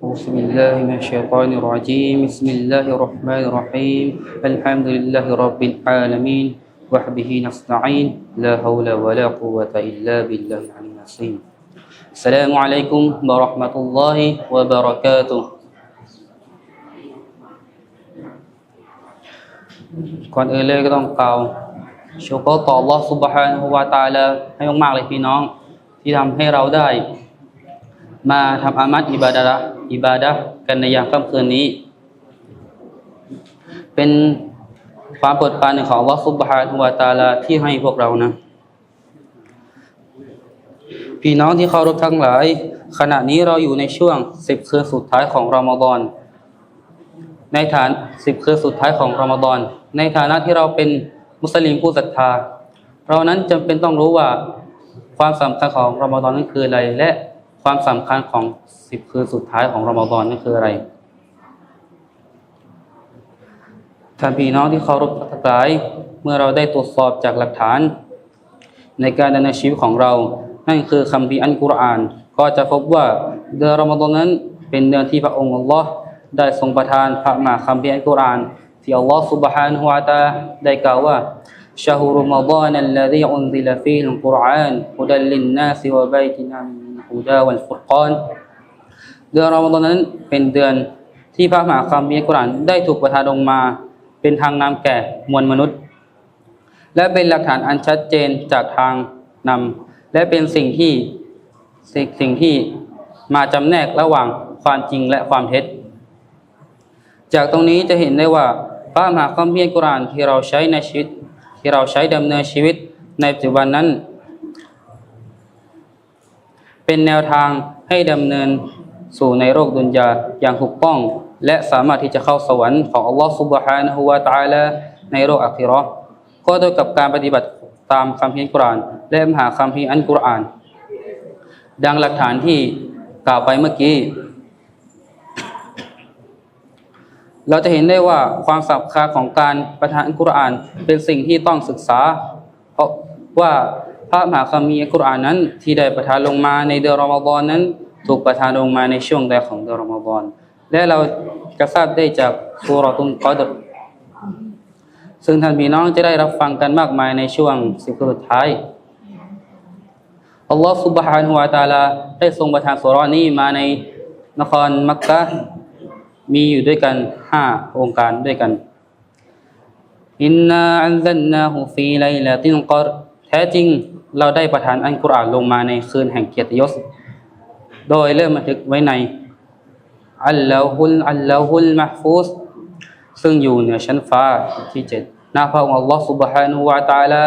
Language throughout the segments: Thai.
بسم الله من الشيطان الرجيم. بسم الله الرحمن الرحيم. الحمد لله رب العالمين وحبه نستعين. لا حول ولا قوة إلا بالله العلي العظيم. السلام عليكم ورحمة الله وبركاته. ก่อนอื่นเลยก็ต้องกล่าวชูกรต่อ Allah سبحانه และ تعالى ให้มากๆเลยพี่น้อง ที่ทำให้เราได้ มาทำอามัดอิบาดะ อิบาดะกันในยามค่ำคืนนี้ เป็นความโปรดปรานของวะซุบฮานะวาตาลาที่ให้พวกเรานะ พี่น้องที่เคารพทั้งหลาย ขณะนี้เราอยู่ในช่วงสิบคืนสุดท้ายของรอมฎอนในฐานสิบคืนสุดท้ายของรอมฎอนในฐานะที่เราเป็นมุสลิมผู้ศรัทธา เรานั้นจำเป็นต้องรู้ว่าความสำคัญของรอมฎอนนั้นคืออะไรและ ความสำคัญของสิบคืนสุดท้ายของรอมฎอนนั่นคืออะไร ท่านพี่น้องที่เคารพทั้งหลาย เมื่อเราได้ตรวจสอบจากหลักฐาน ในการดำเนินชีวิตของเรา นั่นคือคัมภีร์อัลกุรอาน ก็จะพบว่าเดือนรอมฎอนนั้นเป็นเดือนที่พระองค์อัลลอฮ์ได้ทรงประทานพระมหาคัมภีร์อัลกุรอาน ที่อัลลอฮ์ سبحانه และ تعالى ได้กล่าวว่า شهر رمضان الذي أنزل فيه القرآن هدى للناس وبيتنا من ฮูดาวันฟุรคอนเดือนรอมฎอนนั้นเป็นเดือนที่พระมหาคัมภีร์กุรานได้ถูกประทานลงมา เป็นทางนำแก่มวลมนุษย์ และเป็นหลักฐานอันชัดเจนจากทางนำและเป็นสิ่งที่สสิ่งที่มาจำแนกระหว่างความจริงและความเท็จ จากตรงนี้จะเห็นได้ว่าพระมหาคัมภีร์กุรานที่เราใช้ในชีวิต ที่เราใช้ดำเนินชีวิตในปัจจุบันนั้น เป็นแนวทางให้ดำเนินสู่ในโลกดุนยาอย่างถูกต้อง และสามารถที่จะเข้าสวรรค์ของอัลลอฮฺซุบฮานะฮูวะตาลาในโลกอัคิรอก็โดยกับการปฏิบัติตามคำพีกุราน และมหาคำพีอันกุรอาน ดังหลักฐานที่กล่าวไปเมื่อกี้ เราจะเห็นได้ว่าความสำคัญของการประทานอันกุรอานเป็นสิ่งที่ต้องศึกษา เพราะว่า พระมหาคัมภีร์อัลกุรอานนั้น ที่ได้ประทานลงมาในเดือนรอมฎอนนั้น ถูกประทานลงมาในช่วงแรกของเดือนรอมฎอน และเราจะทราบได้จากสุรตุนกอดรซึ่งท่านพี่น้องจะได้รับฟังกันมากมายในช่วงสิบสุดท้าย อัลลอฮฺ سبحانه และ تعالى ได้ทรงประทานสุรานี้มาในนครมักกะมีอยู่ด้วยกันห้าองค์การด้วยกัน อินนาอันซันนาฮูฟีไลลาตินกอรแท้จริง เราได้ประทานอัลกุรอานลงมาในคืนแห่งเกียรติยศ โดยเริ่มบันทึกไว้ในอัลลอฮุลอัลลอฮุลมะฟูสซึ่งอยู่เหนือชั้นฟ้าที่เจ็ดหน้าพระองค์อัลลอฮฺ سبحانه และ تعالى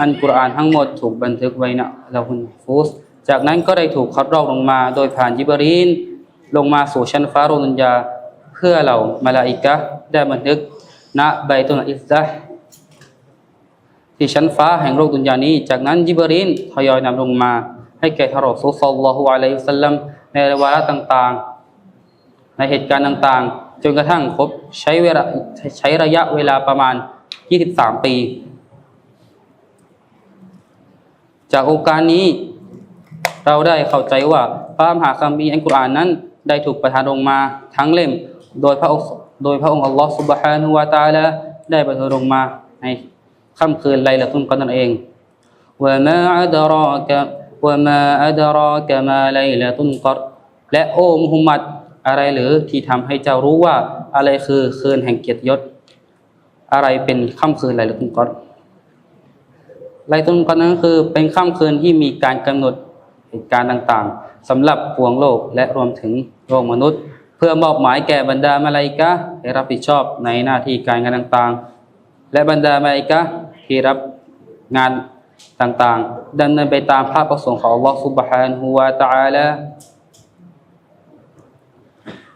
อันกุรอานทั้งหมดถูกบันทึกไว้ณอัลลอฮุลมะฟูสจากนั้นก็ได้ถูกคัดลอกลงมา โดยผ่านยิบรีนลงมาสู่ชั้นฟ้าโรนุนยา เพื่อเรามาลาอิกะห์ได้บันทึกณใบตุนอิสซะห์ ที่ชั้นฟ้าแห่งโลกดุนยานี้ จากนั้นยิบรินทยอยนำลงมา ให้แก่ฮารอสุสลลอฮุอะลัยฮิสัลลัมในวาระต่างๆ ในเหตุการณ์ต่างๆ จนกระทั่งครบใช้เวลาใช้ระยะเวลาประมาณ 23 ปี จากโอกาสนี้ เราได้เข้าใจว่าพระมหาคัมภีร์อัลกุรอานนั้น ได้ถูกประทานลงมาทั้งเล่ม โดยพระองค์โดยพระองค์อัลลอฮฺสุบฮานุวาตาละได้ประทานลงมาใน ค่ำคืนไลละตุนกอดนั่นเองว่ามาอัดรากะว่ามาอัดรากะมาไลละตุนกอดและโอ้มุฮัมมัดอะไรหรือที่ทำให้เจ้ารู้ว่าอะไรคือคืนแห่งเกียรติยศ อะไรเป็นค่ำคืนไลละตุนกอดไลตุนกอดนั้นคือเป็นค่ำคืนที่มีการกำหนดเหตุการณ์ต่างๆสำหรับปวงโลกและรวมถึงโลกมนุษย์ เพื่อมอบหมายแก่บรรดามาลาอิกะให้รับผิดชอบในหน้าที่การงานต่างๆ และบรรดามาลาอิกะ ที่รับงานต่างๆดำเนินไปตามภาพประสงค์ของ Allah Subhanahu wa Ta'ala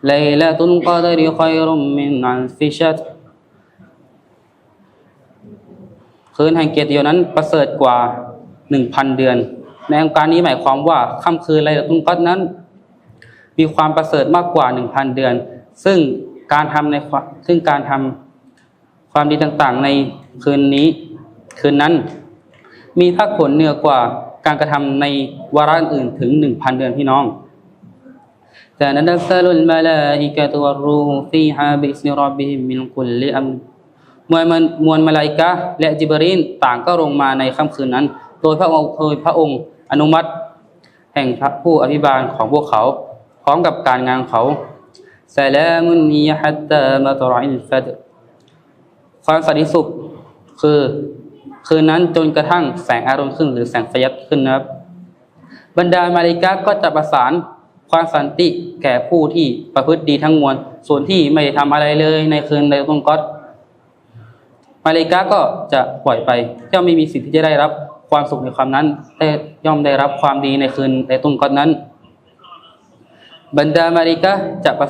ไลละตุนกอดริคอยรุมมินอันฟิชัตคืนแห่งเกียรติยศนั้นประเสริฐกว่าหนึ่งพันเดือน ในองค์การนี้หมายความว่าค่ำคืนไลลาตุนกอดนั้น มีความประเสริฐมากกว่าหนึ่งพันเดือน ซึ่งการทำในซึ่งการทำความดีต่างๆ ในคืนนี้ คืนนั้น มีภาคผลเหนือกว่าการกระทำในวาระอื่นถึงหนึ่งพันเดือนพี่น้อง تنزل الملائكة والروح فيها بإذن ربهم من كل أمر มวลมันมวลมาลาอิกะห์และจิบรีนต่างก็ลงมาในค่ำคืนนั้น โดยพระองค์โดยพระองค์อนุมัติ แห่งพระผู้อภิบาลของพวกเขา พร้อมกับการงานของเขาซาลามุนนีฮัตตามาตรอิลฟัดความสันติสุขคือ คืนนั้นจนกระทั่งแสงอารมณ์ขึ้นหรือแสงไฟยัดขึ้นนะครับ บรรดามาลิกาก็จะประสานความสันติแก่ผู้ที่ประพฤติดีทั้งมวล ส่วนที่ไม่ได้ทำอะไรเลยในคืนในตุงกอดมาลิกาก็จะปล่อยไปย่อมไม่มีสิทธิ์ที่จะได้รับความสุขในความนั้นแต่ย่อมได้รับความดีในคืนในตุงกอดนั้น บรรดามาลิกาจะประ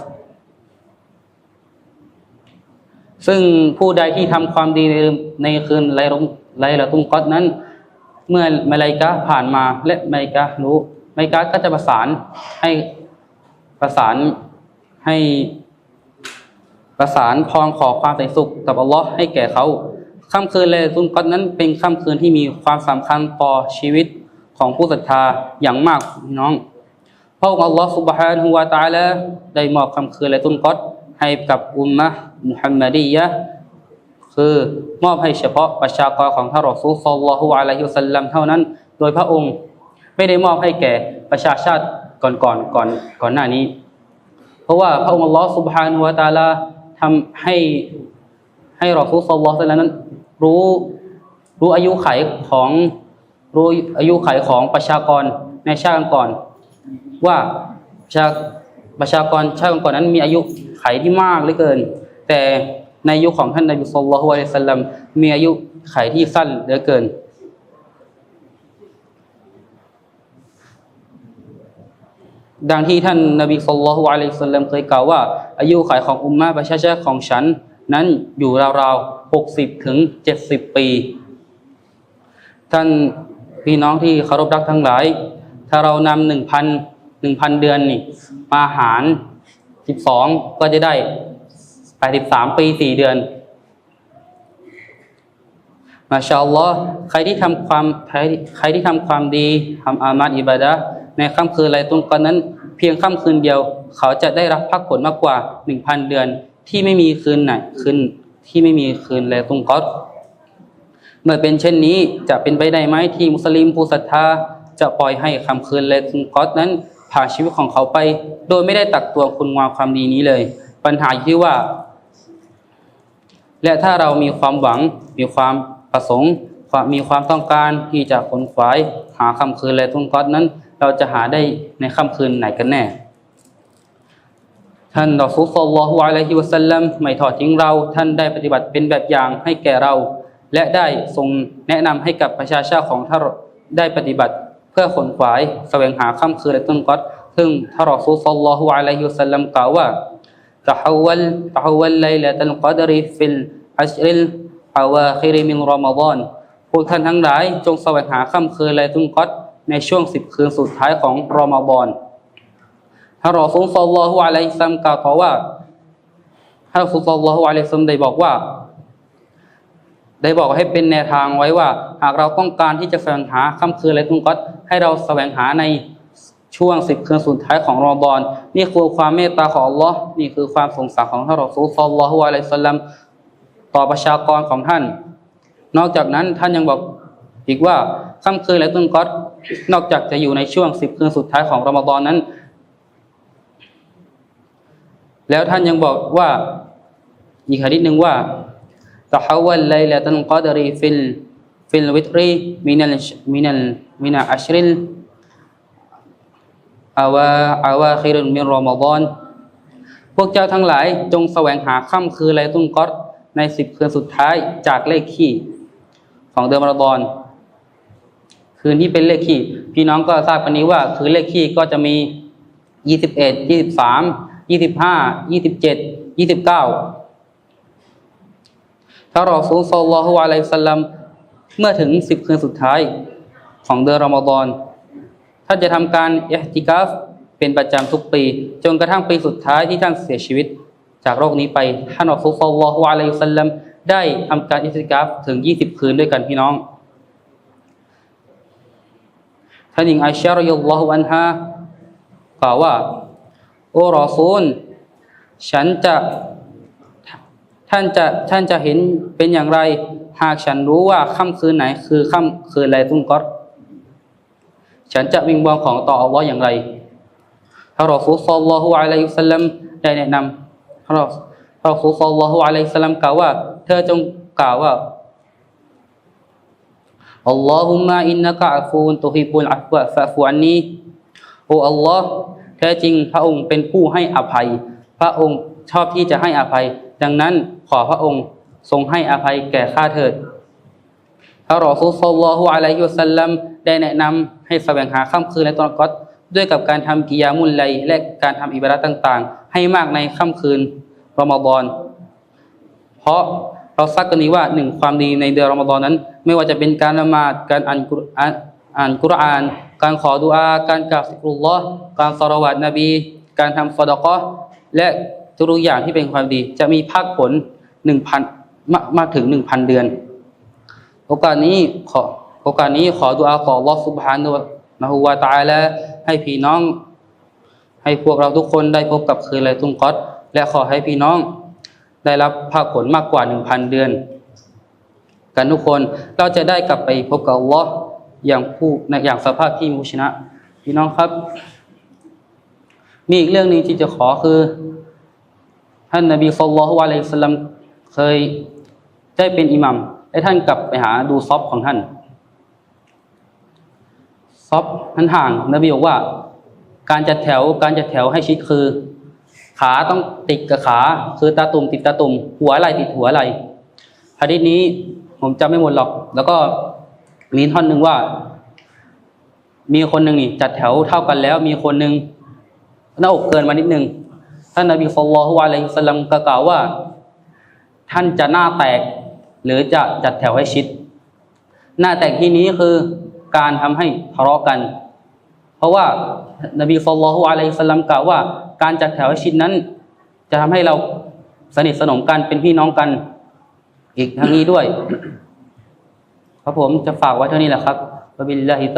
ซึ่งผู้ใดที่ทำความดีในในคืนไลลง ไลละตุ้มก๊อตนั้น เมื่อมาลายกะผ่านมาและมาลายกะรู้มาลายกะก็จะประสานให้ประสานให้ประสานพรขอความสัสุขกับอัลลอฮ์ให้แก่เขาค่ำคืนเลตุ้มก๊อตนั้นเป็นค่ำคืนที่มีความสำคัญต่อชีวิตของผู้ศรัทธาอย่างมากน้องพระองค์อัลลอฮ์สุบฮานะฮูวาตาละได้มอบค่ำคืนเลตุ้มก๊อตให้กับอุมมะมุฮัมมัดียะ คือมอบให้เฉพาะประชากรของท่านรอซูลศ็อลลัลลอฮุอะลัยฮิวสัลลัมเท่านั้น โดยพระองค์ไม่ได้มอบให้แก่ประชาชาติก่อนก่อนก่อนก่อนหน้านี้ เพราะว่าพระองค์อัลลอฮ์ซุบฮานุวะตาลาทำให้ให้รอซูลศ็อลลัลลอฮุอะลัยฮิวสัลลัมนั้น รู้รู้อายุไขของรู้อายุไขของประชากรในชาติก่อน ว่าประชาประชากรชาติก่อนนั้นมีอายุไขที่มากเหลือเกิน แต่ ในยุคของท่านนบีสุลต่านละฮ์อะลัยฮิสลลัมมีอายุไขที่สั้นเหลือเกิน ดังที่ท่านนบีสุลต่านละฮ์อะลัยฮิสลลัมเคยกล่าวว่า อายุไขของอุมมะประชาชาติของฉัน นั้นอยู่ราวๆหกสิบถึงเจ็ดสิบปี ท่านพี่น้องที่เคารพรักทั้งหลาย ถ้าเรานำหนึ่งพันหนึ่งพันเดือนนี่มาหารสิบสองก็จะได้ แปดสิบสามปีสี่เดือน มาชาอัลลอฮ์ใครที่ทำความใครใครที่ทำความดีทำอามัดอิบาดะในค่ำคืนไรตุนกอนนั้น เพียงค่ำคืนเดียว เขาจะได้รับพักผลมากกว่าหนึ่งพันเดือนที่ไม่มีคืนไหนคืนที่ไม่มีคืนไรตุนกอดเมื่อเป็นเช่นนี้จะเป็นไปได้ไหมที่มุสลิมผู้ศรัทธาจะปล่อยให้คำคืนและซุนกอตนั้นผ่านชีวิตของเขาไป โดยไม่ได้ตักตวงคุณงามความดีนี้เลย ปัญหาที่ว่า และถ้าเรามีความหวังมีความประสงค์มีความต้องการที่จะขนขวายหาค่ำคืนและซุนกอตนั้น เราจะหาได้ในค่ำคืนไหนกันแน่ ท่านรอซูลศ็อลลัลลอฮุอะลัยฮิวะสัลลัมไม่ทอดทิ้งเรา ท่านได้ปฏิบัติเป็นแบบอย่างให้แก่เรา และได้ทรงแนะนำให้กับประชาชาติของท่านได้ปฏิบัติเพื่อขนขวายแสวงหาค่ำคืนและต้นกัดซึ่งท่านรอซูลศ็อลลัลลอฮุอะลัยฮิวะสัลลัมกล่าวว่า ตะฮาวลตะฮาวลไลละตัลกัดริฟิลอัชริลอาวาคิริมินรอมฎอนพวกท่านทั้งหลายจงแสวงหาค่ำคืนและต้นกัดในช่วงสิบคืนสุดท้ายของรอมฎอนท่านรอซูลศ็อลลัลลอฮุอะลัยฮิวะสัลลัมกล่าวต่อว่าท่านรอซูลศ็อลลัลลอฮุอะลัยฮิวะสัลลัมได้บอกว่า ได้บอกให้เป็นแนวทางไว้ว่า หากเราต้องการที่จะแสวงหาค่ำคืนและตุงกัดให้เราแสวงหาใน ช่วงสิบคืนสุดท้ายของรอมฎอนนี่คือความเมตตาของอัลลอฮ์นี่คือความสงสารของท่านรอซูลศ็อลลัลลอฮุอะลัยฮิสัลลัมต่อประชากรของท่าน นอกจากนั้นท่านยังบอกอีกว่าค่ำคืนและตุงกัดนอกจากจะอยู่ในช่วงสิบคืนสุดท้ายของรอมฎอนนั้น แล้วท่านยังบอกว่าอีกหะดีษหนึ่งว่าตะฮาวลไลละตันกอดรีฟิลฟิลวิตรีมินัลมินัลมินาอัชริล อาวาอาวาคิรุนมิรอมฎอนพวกเจ้าทั้งหลายจงแสวงหาค่ำคืนไลตุนกอตในสิบคืนสุดท้ายจากเลขขี่ของเดือนมรดอนคืนที่เป็นเลขขี่พี่น้องก็ทราบปันนี้ว่า คืนเลขขี่ก็จะมียี่สิบเอ็ดยี่สิบสามยี่สิบห้ายี่สิบเจ็ดยี่สิบเก้าถ้าเราสูงโซลลอฮุอะลัยฮิสลัมเมื่อถึงสิบคืนสุดท้ายของเดือนรอมฎอน ท่านจะทำการอิห์ติกาฟเป็นประจำทุกปี จนกระทั่งปีสุดท้ายที่ท่านเสียชีวิต จากโรคนี้ไปท่านอซูลซอลลัลลอฮุอะลัยฮิสัลลัมได้ทำการอิห์ติกาฟถึงยี่สิบคืนด้วยกันพี่น้อง ท่านหญิงไอชารอยัลลอฮุอันฮากล่าวว่า โอรอซูล ฉันจะท่านจะท่านจะเห็นเป็นอย่างไร หากฉันรู้ว่าค่ำคืนไหน คือค่ำคืนไลตุนกอด ฉันจะวิงวอนของต่ออัลลอฮ์อย่างไรท่านรอซูลซัลลัลลอฮุอะลัยฮิสลัมได้แนะนำท่านรอท่านรอซูลซัลลัลลอฮุอะลัยฮิสลัมกล่าวว่า เธอจงกล่าวว่าอัลลอฮุมะอินนะกะอัฟูนตุฮิบุลอัฟวะฟะฟูอันนี้โอ้อัลลอฮ์แท้จริงพระองค์เป็นผู้ให้อภัย พระองค์ชอบที่จะให้อภัย ดังนั้นขอพระองค์ทรงให้อภัยแก่ข้าเถิดพระรอซูลซัลลัลลอฮุอะลัยฮิวะสัลลัม ได้แนะนำให้แสวงหาค่ำคืนในตอนกอดด้วยกับการทำกิยามุลไลและการทำอิบาดะต่าง ๆ ให้มากในค่ำคืนรอมฎอนเพราะเราทราบกันดีว่าหนึ่งความดีในเดือนรอมฎอนนั้น ไม่ว่าจะเป็นการละหมาดการอ่านกุรอานอ่านกุรอาน การขอดุอา การกราบสิกรุลลอฮ์การสรวัตนบี การทำซอดกอฮ์และทุกอย่างที่เป็นความดี จะมีภาคผลหนึ่งพันมากมากถึงหนึ่งพันเดือน โอกาสนี้ขอ โอกาสนี้ขอดุอาขออัลลอสุบฮานะฮูวะตะอาลาให้พี่น้อง ให้พวกเราทุกคนได้พบกับคืนไลตุนกอดและขอให้พี่น้อง ได้รับภาคผลมากกว่าหนึ่งพันเดือน กันทุกคนเราจะได้กลับไปพบกับอัลลอฮ์อย่างผู้ในอย่างสภาพที่มุชนะ พี่น้องครับ มีอีกเรื่องหนึ่งที่จะขอคือท่านนบีสุลต่านละฮ์อะลัยฮิสสลัมเคยได้เป็นอิหมัมและท่านกลับไปหาดูซอฟของท่าน อฟท่านห่างนบีบอกว่า การจัดแถวการจัดแถวให้ชิดคือ ขาต้องติดกับขา คือตาตุ่มติดตาตุ่มหัวไหล่ติดหัวไหล่ฮะดิษนี้ผมจำไม่หมดหรอก แล้วก็มีท่อนหนึ่งว่า มีคนหนึ่งนี่จัดแถวเท่ากันแล้ว มีคนหนึ่งหน้าอกเกินมานิดนึงท่านนบีสุลต่านละฮ์อะลัยฮิสลัมก็กล่าวว่า ท่านจะหน้าแตก หรือจะจัดแถวให้ชิด หน้าแตกที่นี้คือ การทำให้ทะเลาะกัน เพราะว่านบีสุลต่านอะลัยฮิสลัมกล่าวว่า การจัดแถวชิดนั้น จะทำให้เราสนิทสนมกันเป็นพี่น้องกัน อีกทั้งนี้ด้วย ครับผมจะฝากไว้เท่านี้แหละครับวบิลลาฮิต